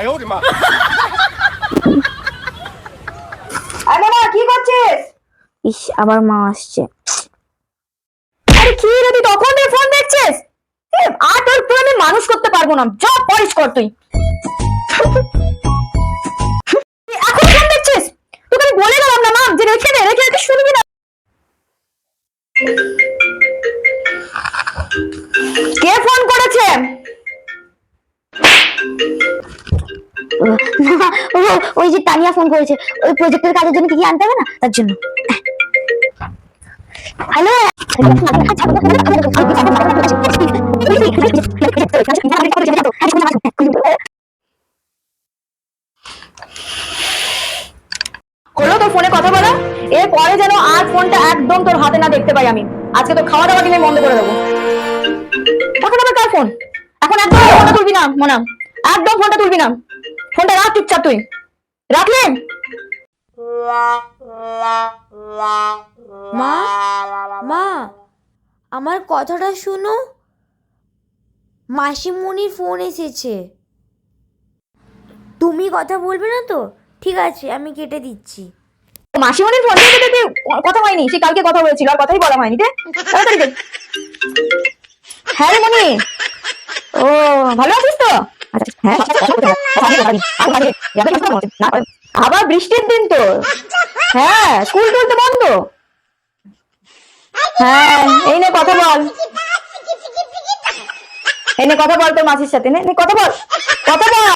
哎呦我的妈！ আরে বাবা কি করছিস ইস আবার মা আসছে আরে কি রে তুই তখন থেকে ফোন দেখছিস এ, আর তোর তুই আমি মানুষ করতে পারবো না যা পরিস কর তুই তুই ওই যে তানিয়া ফোন করেছে। ওই প্রজেক্টের কাজের জন্য কি কি আনতে হবে না? তার জন্য। হ্যালো হলো তোর ফোনে কথা বলা। এর পরে যেন আর ফোনটা একদম তোর হাতে না দেখতে পাই আমি। আজকে তো খাওয়া দাওয়া কিনে বন্ধ করে দেবো। এখন আবার কার ফোন এখন একদম ফোনটা তুলবি না, মনা। একদম ফোনটা তুলবি না। ফোনটা রাখ চুপচাপ তুই। রাখলে মা? মা আমার কথাটা শুনো। মাসিমণির ফোন এসেছে। তুমি কথা বলবে না তো? ঠিক আছে আমি কেটে দিচ্ছি। মাসিমণির ফোন কথা হয়নি সে কালকে কথা হয়েছিল আর কথাই বলা হয়নি তাড়াতাড়ি হ্যাঁ রে মনি। ও ভালো আছিস তো? আবার বৃষ্টির দিন তো। হ্যাঁ স্কুল টুল তো বন্ধ। হ্যাঁ এই নে কথা বল। এই নে কথা বল তোর মাসির সাথে। নে কথা বল। কথা বল।